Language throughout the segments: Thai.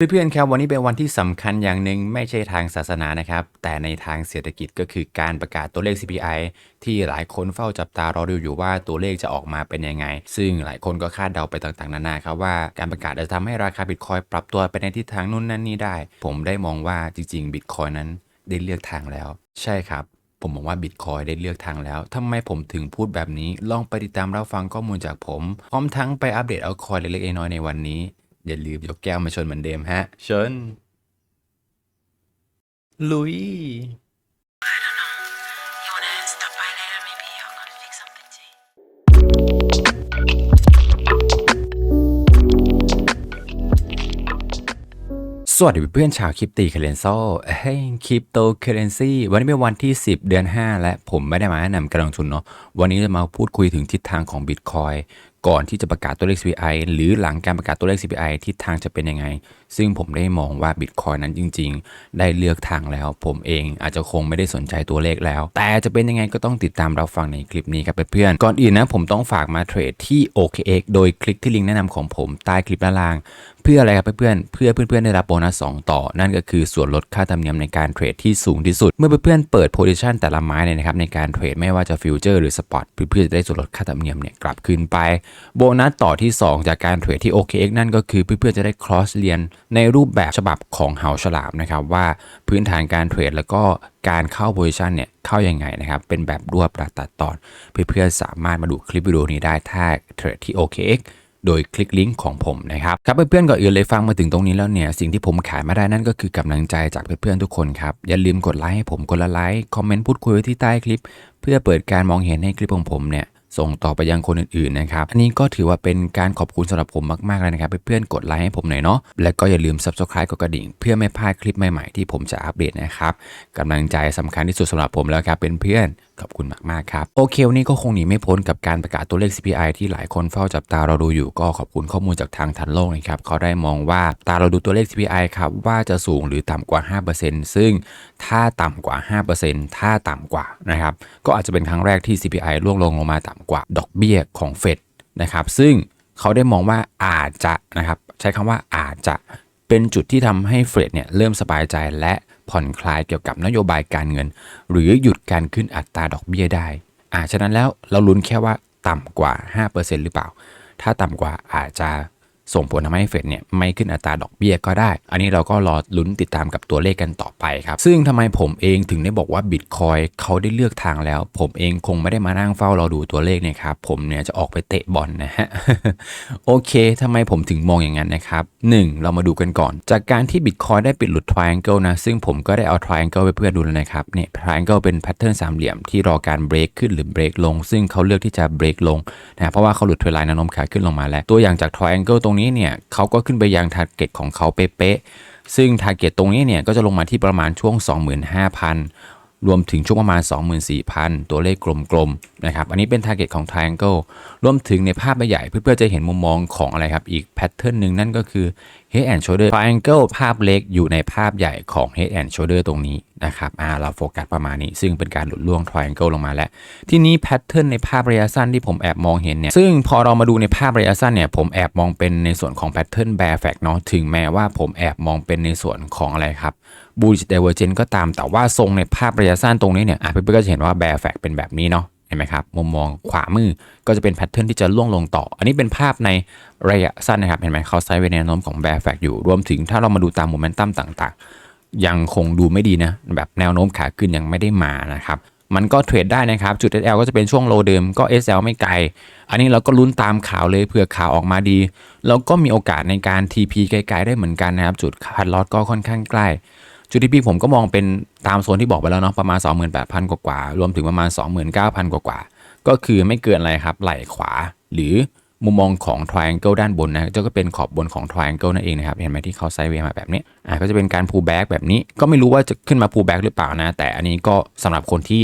เพื่อนๆครับวันนี้เป็นวันที่สำคัญอย่างหนึ่งไม่ใช่ทางศาสนานะครับ แต่ในทางเศรษฐกิจก็คือการประกาศตัวเลข CPI ที่หลายคนเฝ้าจับตารอดูอยู่ว่าตัวเลขจะออกมาเป็นยังไง ซึ่งหลายคนก็คาดเดาไปต่างๆนานาครับว่าการประกาศจะทำให้ราคาบิตคอยปรับตัวไปในทิศทางนู่นนั่นนี่ได้ ผมได้มองว่าจริงๆบิตคอยนั้นได้เลือกทางแล้ว ใช่ครับผมมองว่าบิตคอยได้เลือกทางแล้วทำไมผมถึงพูดแบบนี้ ลองไปติดตามรับฟังข้อมูลจากผม พร้อมทั้งไปอัปเดตเอาคอยเล็กๆน้อยๆในวันนี้ อย่าลืมยกแก้วมาชนเหมือนเดิมฮะ ชน ลุย You wanna stop by later? Maybe I'll go to fix something tea. สวัสดีเพื่อนๆชาวคริปตีเคเรนโซเฮ้ยคริปโตเคเรนซีวันนี้เป็นวันที่ 10 เดือน 5 และผมไม่ได้มาแนะนำการลงทุนเนาะ วันนี้จะมาพูดคุยถึงทิศทางของ Bitcoin ก่อนที่จะประกาศตัวเลข CPI หรือหลังการประกาศตัวเลข CPI ทิศทางจะเป็นยังไง ซึ่งผมได้มองว่า Bitcoin นั้นจริง ๆ ได้เลือกทางแล้ว ผมเองอาจจะคงไม่ได้สนใจตัวเลขแล้ว แต่จะเป็นยังไงก็ต้องติดตามเราฟังในคลิปนี้ครับเพื่อนๆก่อนอื่นนะผมต้องฝากมาเทรดที่ OKX โดยคลิกที่ลิงก์แนะนำของผมใต้คลิปด้านล่าง เพื่ออะไรครับเพื่อนๆเพื่อเพื่อนๆได้รับโบนัส2ต่อ นั่นก็คือส่วนลดค่าธรรมเนียมในการเทรดที่สูงที่สุด เมื่อเพื่อนๆเปิดโพซิชันแต่ละไม้เนี่ยนะครับในการเทรดไม่ว่าจะฟิวเจอร์หรือสปอตเพื่อๆจะได้ส่วนลดค่าธรรมเนียมเนี่ยกลับคืนไปโบนัสต่อที่ 2 จากการเทรดที่ OKX นั่นก็คือเพื่อนๆจะได้ cross เรียนในรูปแบบฉบับของเฮาฉลามนะครับว่าพื้นฐานการเทรดแล้วก็การเข้าโพซิชันเนี่ยเข้ายังไงนะครับ เป็นแบบรวบรัดตัดตอน เพื่อนๆสามารถมาดูคลิปวิดีโอนี้ได้ถ้าเทรดที่ OKX โดยคลิกลิงก์ของผมนะครับครับเพื่อนๆก่อนอื่นเลยฟังมาถึงตรงนี้แล้วเนี่ยสิ่งที่ผมขายมาได้นั่นก็คือกำลังใจจากเพื่อนๆทุกคนครับ อย่าลืมกดไลค์ให้ผมคนละไลค์คอมเมนต์พูดคุยไว้ที่ใต้คลิป เพื่อเปิดการมองเห็นให้คลิปของผมเนี่ย ส่งต่อไปยังคนอื่นๆนะครับ อันนี้ก็ถือว่าเป็นการขอบคุณสำหรับผมมากๆเลยนะครับเพื่อนๆกดไลค์ให้ผมหน่อยเนาะ และก็อย่าลืม subscribe กดกระดิ่ง เพื่อไม่พลาดคลิปใหม่ๆที่ผมจะอัปเดตนะครับกำลังใจสำคัญที่สุดสำหรับผมแล้วครับเป็นเพื่อน ขอบคุณมากๆครับ โอเควันนี้ก็คงหนีไม่พ้นกับการประกาศตัวเลข CPI ที่หลายคนเฝ้าจับตาเราดูอยู่ก็ขอบคุณข้อมูลจากทางทันโลกนะครับเขาได้มองว่าตาเราดูตัวเลข CPI ครับว่าจะสูงหรือต่ำกว่า 5%ซึ่งถ้าต่ำกว่า 5%ถ้าต่ำกว่านะครับก็อาจจะเป็นครั้งแรกที่ CPI ร่วงลงลงมาต่ำกว่าดอกเบี้ยของเฟดนะครับซึ่งเขาได้มองว่าอาจจะนะครับใช้คำว่าอาจจะเป็นจุดที่ทำให้เฟดเนี่ยเริ่มสบายใจและ ผ่อนคลายเกี่ยวกับนโยบายการเงิน หรือหยุดการขึ้นอัตราดอกเบี้ยได้ อ่าฉะนั้นแล้วเราลุ้นแค่ว่าต่ำกว่า 5%หรือเปล่า ถ้าต่ำกว่าอาจจะ ส่งผลทำให้เฟดเนี่ยไม่ขึ้นอัตราดอกเบี้ยก็ได้ อันนี้เราก็รอลุ้นติดตามกับตัวเลขกันต่อไปครับ ซึ่งทำไมผมเองถึงได้บอกว่าบิตคอยเขาได้เลือกทางแล้ว ผมเองคงไม่ได้มานั่งเฝ้ารอดูตัวเลขนะครับ ผมเนี่ยจะออกไปเตะบอลนะฮะ โอเคทำไมผมถึงมองอย่างนั้นนะครับ 1. เรามาดูกันก่อน จากการที่ Bitcoin ได้ปิดหลุด Triangle นะ ซึ่งผมก็ได้เอา Triangle ไปเพื่อนดูแล้วนะครับ เนี่ย Triangle เป็นแพทเทิร์นสามเหลี่ยมที่รอการเบรกขึ้นหรือเบรกลง ซึ่งเขาเลือกที่จะเบรกลงนะ เพราะว่าเขาหลุดเทรนไลน์แนวโน้มขาขึ้นลงมาแล้ว ตัวอย่างจาก Triangle ตรงนี้เนี่ยเขาก็ขึ้นไปยังทาร์เก็ตของเขาเป๊ะๆซึ่งทาร์เก็ตตรงนี้เนี่ยก็จะลงมาที่ประมาณช่วง 25,000 รวมถึงช่วงประมาณ 24,000 ตัวเลขกลมๆนะครับ อันนี้เป็น target ของ triangle รวมถึงในภาพใหญ่เพื่อๆจะเห็นมุมมองของอะไรครับ อีกแพทเทิร์นหนึ่งนั่นก็คือ head and shoulder triangle ภาพเล็กอยู่ในภาพใหญ่ของ head and shoulder ตรงนี้นะครับอ่าเราโฟกัสประมาณนี้ ซึ่งเป็นการหลุดล่วง triangle ลงมาแล้ว ทีนี้แพทเทิร์นในภาพระยะสั้นที่ผมแอบมองเห็นเนี่ย ซึ่งพอเรามาดูในภาพระยะสั้นเนี่ย ผมแอบมองเป็นในส่วนของแพทเทิร์น bear fact เนาะ ถึงแม้ว่าผมแอบมองเป็นในส่วนของอะไรครับ bullish divergence ก็ตาม แต่ว่าทรงในภาพระยะสั้นตรงนี้เนี่ยอะเพื่อนๆก็จะเห็นว่า bear fact เป็นแบบนี้เนาะเห็นไหมครับมุมมองขวามือก็จะเป็นแพทเทิร์นที่จะล่วงลงต่อ อันนี้เป็นภาพในระยะสั้นนะครับ เห็นไหมเขาไซด์เวย์แนวโน้มของ bear fact อยู่ รวมถึงถ้าเรามาดูตามโมเมนตัมต่างๆ ยังคงดูไม่ดีนะ แบบแนวโน้มขาขึ้นยังไม่ได้มานะครับมันก็เทรดได้นะครับ จุด SL ก็จะเป็นช่วงโลเดิมก็ SL ไม่ไกล อันนี้เราก็ลุ้นตามข่าวเลยเผื่อข่าวออกมาดีแล้วก็มีโอกาสในการ TP ไกลๆได้เหมือนกันนะครับ จุดคัดลอตก็ค่อนข้างใกล้ จุดที่พี่ผมก็มองเป็นตามโซนที่บอกไปแล้วเนาะประมาณ 28,000 กว่าๆรวมถึงประมาณ 29,000 กว่าๆก็คือไม่เกินอะไรครับไหล่ขวาหรือมุมมองของ triangle ด้านบนนะก็เป็นขอบบนของ triangle นั่นเองนะครับ เห็นไหมที่เขาไซด์เวย์มาแบบนี้อ่าก็จะเป็นการ pull back แบบนี้ ก็ไม่รู้ว่าจะขึ้นมา pull back หรือเปล่านะ แต่อันนี้ก็สำหรับคนที่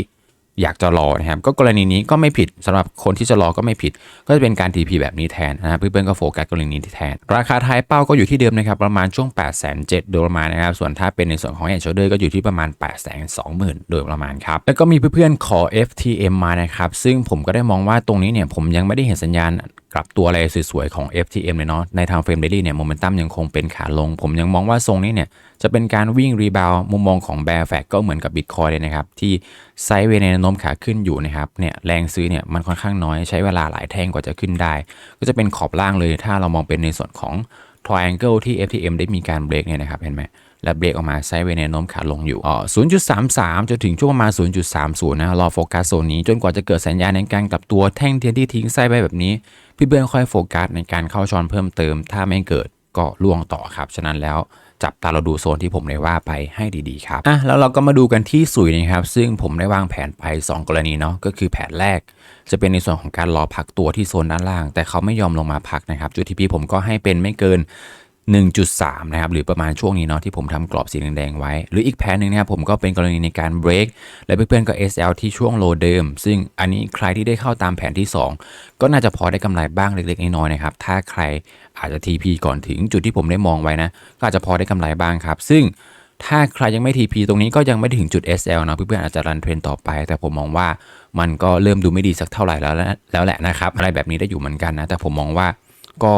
อยากจะรอนะครับ ก็กรณีนี้ก็ไม่ผิดสำหรับคนที่จะรอก็ไม่ผิด ก็จะเป็นการ TP แบบนี้แทนนะครับเพื่อนๆก็โฟกัสกรณีนี้ที่แทน ราคาท้ายเป้าก็อยู่ที่เดิมนะครับประมาณช่วง8 7 0 0 0โดยประมาณนะครับส่วนถ้าเป็นในส่วนของแอนโชเดอร์ก็อยู่ที่ประมาณ 8 2 0 0 0 0 โดยประมาณครับแล้วก็มีเพื่อนๆขอ FTM มานะครับซึ่งผมก็ได้มองว่าตรงนี้เนี่ยผมยังไม่ได้เห็นสัญญาณ กลับตัวอะไรสวยๆของ FTM เลยเนาะในทางเฟรมเดลี่เนี่ยโมเมนตัมยังคงเป็นขาลง ผมยังมองว่าทรงนี้เนี่ยจะเป็นการวิ่งรีบาวมุมมองของแบร์แฟกก็เหมือนกับ Bitcoin เลยนะครับ ที่ไซด์เวในแนวโน้มขาขึ้นอยู่นะครับเนี่ยแรงซื้อเนี่ยมันค่อนข้างน้อยใช้เวลาหลายแท่งกว่าจะขึ้นได้ ก็จะเป็นขอบล่างเลยถ้าเรามองเป็นในส่วนของ triangle ที่ FTM ได้มีการเบรกเนี่ยนะครับเห็นไหมและเบรกออกมาไซด์เวย์แนโน้มขาลงอยู่อ๋อ0.33 จนถึงช่วงประมาณ 0.30 นะรอโฟกัสโซนนี้จนกว่าจะเกิดสัญญาณในการกลับตัวแท่งเทียนที่ทิ้งไซด์ไปแบบนี้ เบิร์นค่อยโฟกัสในการเข้าช้อนเพิ่มเติม ถ้าไม่เกิดก็ล่วงต่อครับ ฉะนั้นแล้วจับตาเราดูโซนที่ผมได้ว่าไปให้ดีๆครับอะแล้วเราก็มาดูกันที่สุยนะครับ ซึ่งผมได้วางแผนไป 2 กรณีเนาะก็คือแผนแรก จะเป็นในส่วนของการรอพักตัวที่โซนด้านล่าง แต่เขาไม่ยอมลงมาพักนะครับจุดที่พี่ผมก็ให้เป็นไม่เกิน 1.3 นะครับ หรือประมาณช่วงนี้เนาะที่ผมทำกรอบสีแดงๆไว้ หรืออีกแผนหนึ่งนะครับผมก็เป็นกรณีในการ break และเพื่อนๆก็ SL ที่ช่วงโลเดิม ซึ่งอันนี้ใครที่ได้เข้าตามแผนที่ 2 ก็น่าจะพอได้กำไรบ้างเล็กๆน้อยๆนะครับ ถ้าใครอาจจะ TP ก่อนถึงจุดที่ผมได้มองไว้นะ ก็อาจจะพอได้กำไรบ้างครับ ซึ่งถ้าใครยังไม่ TP ตรงนี้ก็ยังไม่ถึงจุด SL นะเพื่อนๆอาจจะรันเทรนต่อไป แต่ผมมองว่ามันก็เริ่มดูไม่ดีสักเท่าไหร่แล้วแล้วแหละนะครับอะไรแบบนี้ได้อยู่เหมือนกันนะแต่ผมมองว่าก็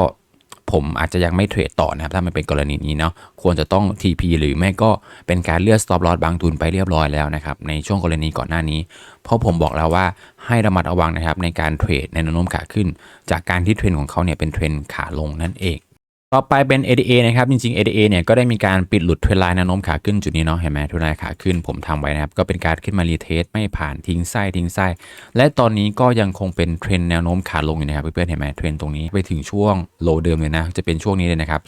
ผมอาจจะยังไม่เทรดต่อนะครับ ถ้ามันเป็นกรณีนี้เนาะควรจะต้อง TP หรือไม่ก็เป็นการเลือก stop loss บางทุนไปเรียบร้อยแล้วนะครับ ในช่วงกรณีก่อนหน้านี้ เพราะผมบอกแล้วว่าให้ระมัดระวังนะครับในการเทรดในแนวโน้มขาขึ้น จากการที่เทรนของเขาเนี่ยเป็นเทรนขาลงนั่นเอง ต่อไปเป็น ADA นะครับ จริงๆ ADA เนี่ยก็ได้มีการปิดหลุดเทรนไลน์แนวโน้มขาขึ้นจุดนี้เนาะเห็นไหมเทรนไลน์ขาขึ้นผมทำไว้นะครับ ก็เป็นการขึ้นมารีเทสไม่ผ่านทิ้งไส้ทิ้งไส้และตอนนี้ก็ยังคงเป็นเทรนแนวโน้มขาลงอยู่นะครับเพื่อนๆเห็นไหมเทรนตรงนี้ไปถึงช่วงโลเดิมเลยนะ จะเป็นช่วงนี้เลยนะครับ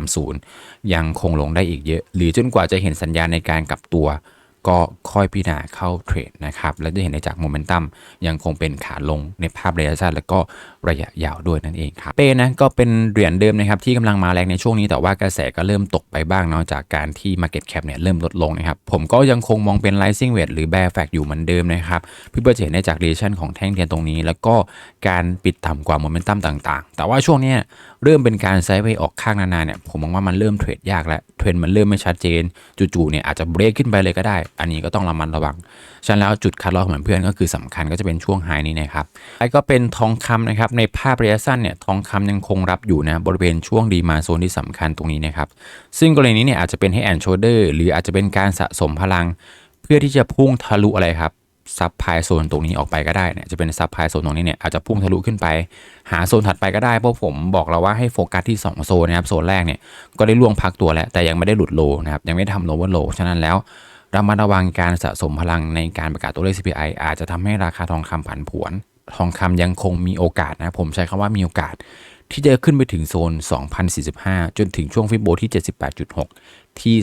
0.30 ยังคงลงได้อีกเยอะ หรือจนกว่าจะเห็นสัญญาณในการกลับตัว ก็ค่อยพิจารณาเข้าเทรดนะครับ และจะเห็นได้จากโมเมนตัมยังคงเป็นขาลงในภาพระยะสั้นและก็ระยะยาวด้วยนั่นเองครับ เป้นะก็เป็นเหรียญเดิมนะครับที่กำลังมาแรงในช่วงนี้แต่ว่ากระแสก็เริ่มตกไปบ้างเนาะจากการที่ Market Cap เนี่ยเริ่มลดลงนะครับ ผมก็ยังคงมองเป็น rising wedge หรือ bear flag อยู่เหมือนเดิมนะครับพี่เบิร์ดจะเห็นได้จาก reaction ของแท่งเทียนตรงนี้ แล้วก็การปิดต่ำกว่าโมเมนตัมต่างๆ แต่ว่าช่วงนี้เริ่มเป็นการไซด์เวย์ออกข้างนานๆเนี่ยผมมองว่ามันเริ่มเทรดยากแล้วเทรนด์มันเริ่มไม่ชัดเจนจู่ๆเนี่ยอาจจะเบรกขึ้นไปเลยก็ได้อันนี้ก็ต้องระมัดระวัง ฉะนั้นแล้วจุดคัดลอกเหมือนเพื่อนก็คือสำคัญก็จะเป็นช่วงไฮนี้นะครับไอ้ก็เป็นทองคำนะครับในภาพระยะสั้นเนี่ยทองคำยังคงรับอยู่นะบริเวณช่วงดีมาโซนที่สำคัญตรงนี้นะครับซึ่งกรณีนี้เนี่ยอาจจะเป็นให้แอนโชเดอร์หรืออาจจะเป็นการสะสมพลัง เพื่อที่จะพุ่งทะลุอะไรครับซับพายโซนตรงนี้ออกไปก็ได้เนี่ยจะเป็นซับพายโซนตรงนี้เนี่ยอาจจะพุ่งทะลุขึ้นไป หาโซนถัดไปก็ได้เพราะผมบอกเราว่าให้โฟกัสที่ 2 โซนนะครับโซนแรกเนี่ยก็ได้ล่วงพักตัวแล้วแต่ยังไม่ได้หลุดโลนะครับยังไม่ทำโลว์โลฉะนั้นแล้ว ระมัดระวังการสะสมพลังในการประกาศตัวเลข CPI อาจจะทำให้ราคาทองคำผันผวน ทองคำยังคงมีโอกาสนะ ผมใช้คำว่ามีโอกาส ที่จะขึ้นไปถึงโซน 2045 จนถึงช่วงฟิโบที่ 78.6 ที่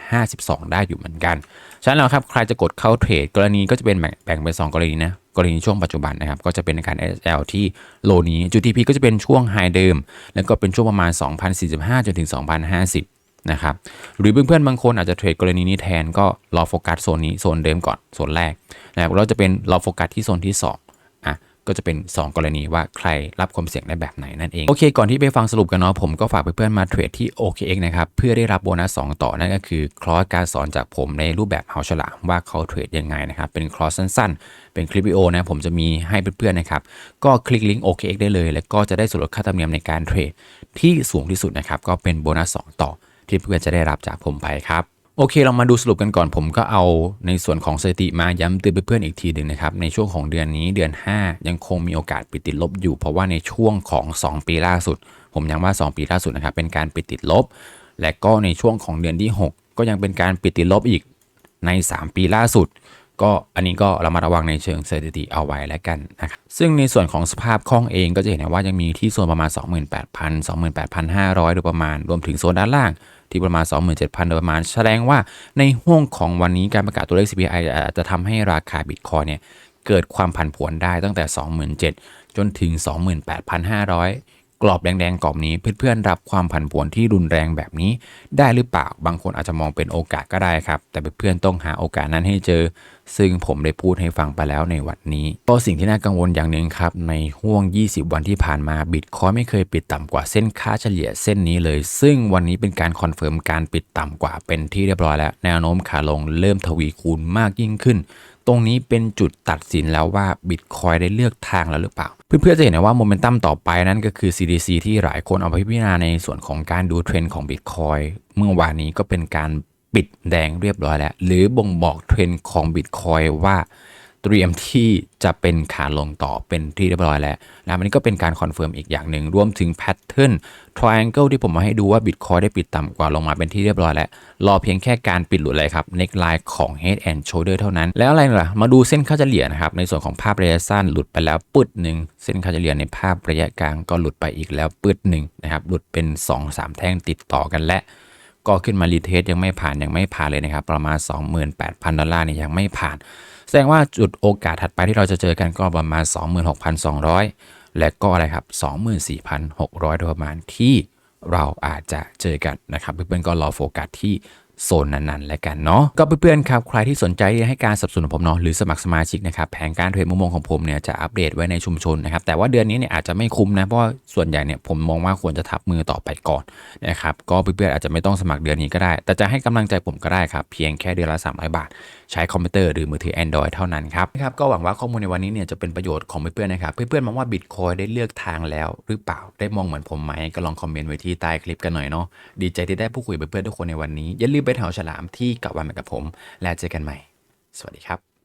2052 ได้อยู่เหมือนกัน ฉะนั้นแล้วครับ ใครจะกดเข้าเทรด กรณีก็จะเป็นแบ่งเป็น 2 กรณีนะ กรณีช่วงปัจจุบันนะครับ ก็จะเป็นการ SL ที่โลนี้จุด TP ก็จะเป็นช่วงไฮเดิม แล้วก็เป็นช่วงประมาณ 2045 จนถึง 2050 นะครับหรือเพื่อนๆบางคนอาจจะเทรดกรณีนี้แทนก็รอโฟกัสโซนนี้โซนเดิมก่อนโซนแรกนะครับเราจะเป็นรอโฟกัสที่โซนที่2อะก็จะเป็น 2 กรณีว่าใครรับความเสี่ยงได้แบบไหนนั่นเอง โอเค ก่อนที่ไปฟังสรุปกันเนาะผมก็ฝากเพื่อนๆมาเทรดที่ OKX นะครับเพื่อได้รับโบนัส 2 ต่อนั่นก็คือ คลอสการสอนจากผมในรูปแบบเฮาฉลามว่าเขาเทรดยังไงนะครับ เป็นคลอสสั้นๆ เป็นคลิปวิดีโอนะผมจะมีให้เพื่อนๆนะครับ ก็คลิกลิงก์ OKX ได้เลย แล้วก็จะได้ส่วนลดค่าธรรมเนียมในการเทรดที่สูงที่สุดนะครับก็เป็นโบนัส 2 ต่อ ที่เพื่อนจะได้รับจากผมไปครับโอเคเรามาดูสรุปกันก่อนผมก็เอาในส่วนของสถิติมาย้ำเตือนเพื่อนๆอีกทีหนึ่งนะครับ ในช่วงของเดือนนี้เดือน 5 ยังคงมีโอกาสปิดติดลบอยู่ เพราะว่าในช่วงของ 2 ปีล่าสุด ผมย้ำว่า 2 ปีล่าสุดนะครับเป็นการปิดติดลบ และก็ในช่วงของเดือนที่ 6 ก็ยังเป็นการปิดติดลบอีกใน 3 ปีล่าสุด ก็อันนี้ก็เรามาระวังในเชิงสถิติเอาไว้แล้วกันนะครับซึ่งในส่วนของสภาพคล่องเองก็จะเห็นว่ายังมีที่โซนประมาณ 28,000 28,500 โดยประมาณรวมถึงโซนด้านล่างที่ประมาณ 27,000 โดยประมาณ แสดงว่าในห่วงของวันนี้การประกาศตัวเลข CPI อาจจะทำให้ราคาบิตคอยเนี่ยเกิดความผันผวนได้ตั้งแต่ 27,000 จนถึง 28,500 กรอบแดงๆกรอบนี้เพื่อนๆรับความผันผวนที่รุนแรงแบบนี้ ได้หรือเปล่าบางคนอาจจะมองเป็นโอกาสก็ได้ครับ แต่เพื่อนๆต้องหาโอกาสนั้นให้เจอ ซึ่งผมได้พูดให้ฟังไปแล้วในวันนี้ก็สิ่งที่น่ากังวลอย่างหนึ่งครับ ในห่วง 20 วันที่ผ่านมาบิตคอยไม่เคยปิดต่ำกว่าเส้นค่าเฉลี่ยเส้นนี้เลย ซึ่งวันนี้เป็นการคอนเฟิร์มการปิดต่ำกว่าเป็นที่เรียบร้อยแล้วแนวโน้มขาลงเริ่มทวีคูณมากยิ่งขึ้น ตรงนี้เป็นจุดตัดสินแล้วว่าบิตคอยได้เลือกทางแล้วหรือเปล่า เพื่อนๆจะเห็นนะว่าโมเมนตัมต่อไปนั้นก็คือ CDC ที่หลายคนเอาไปพิจารณาในส่วนของการดูเทรนด์ของบิตคอยเมื่อวานนี้ก็เป็นการปิดแดงเรียบร้อยแล้ว หรือบ่งบอกเทรนด์ของบิตคอยว่า เตรียมที่จะเป็นขาลงต่อเป็นที่เรียบร้อยแล้วนะอันนี้ก็เป็นการคอนเฟิร์มอีกอย่างหนึ่งรวมถึงแพทเทิร์น triangle ที่ผมมาให้ดูว่า Bitcoin ได้ปิดต่ำกว่าลงมาเป็นที่เรียบร้อยแล้ว รอเพียงแค่การปิดหลุดเลยครับ neck line ของ head and shoulder เท่านั้น แล้วอะไรล่ะ มาดูเส้นค่าเฉลี่ยนะครับ ในส่วนของภาพระยะสั้นหลุดไปแล้วปึดหนึ่งเส้นค่าเฉลี่ยในภาพระยะกลางก็หลุดไปอีกแล้วปึดหนึ่งนะครับหลุดเป็น 2-3 แท่งติดต่อกันและก็ขึ้นมารีเทสยังไม่ผ่านยังไม่ผ่านเลยนะครับประมาณ 28,000 ดอลลาร์เนี่ยยังไม่ผ่าน แสดงว่าจุดโอกาสถัดไปที่เราจะเจอกันก็ประมาณ 26,200 และก็อะไรครับ 24,600 โดยประมาณที่เราอาจจะเจอกันนะครับเพื่อนๆก็รอโฟกัสที่ โซนนั้นๆ แล้วกันเนาะก็เพื่อนๆครับใครที่สนใจให้การสนับสนุนผมเนาะหรือสมัครสมาชิกนะครับแผนการเทรดมุมมองของผมเนี่ยจะอัปเดตไว้ในชุมชนนะครับแต่ว่าเดือนนี้เนี่ยอาจจะไม่คุ้มนะเพราะส่วนใหญ่เนี่ยผมมองว่าควรจะทับมือต่อไปก่อนนะครับก็เพื่อนๆอาจจะไม่ต้องสมัครเดือนนี้ก็ได้ แต่จะให้กำลังใจผมก็ได้ครับเพียงแค่เดือนละ 300 บาท ใช้คอมพิวเตอร์หรือมือถือ Android เท่านั้นครับนะครับก็หวังว่าข้อมูลในวันนี้เนี่ยจะเป็นประโยชน์ของเพื่อนๆนะครับเพื่อนๆมองว่า Bitcoin ได้เลือกทางแล้วหรือเปล่าได้มองเหมือนผมไหมก็ลองคอมเมนต์ไว้ที่ใต้คลิปกันหน่อยเนาะดีใจที่ได้พูดคุยกับเพื่อนๆทุกคนในวันนี้อย่าลืมไปแถวฉลามที่เกาะวันเหมือนกับผม แล้วเจอกันใหม่ สวัสดีครับ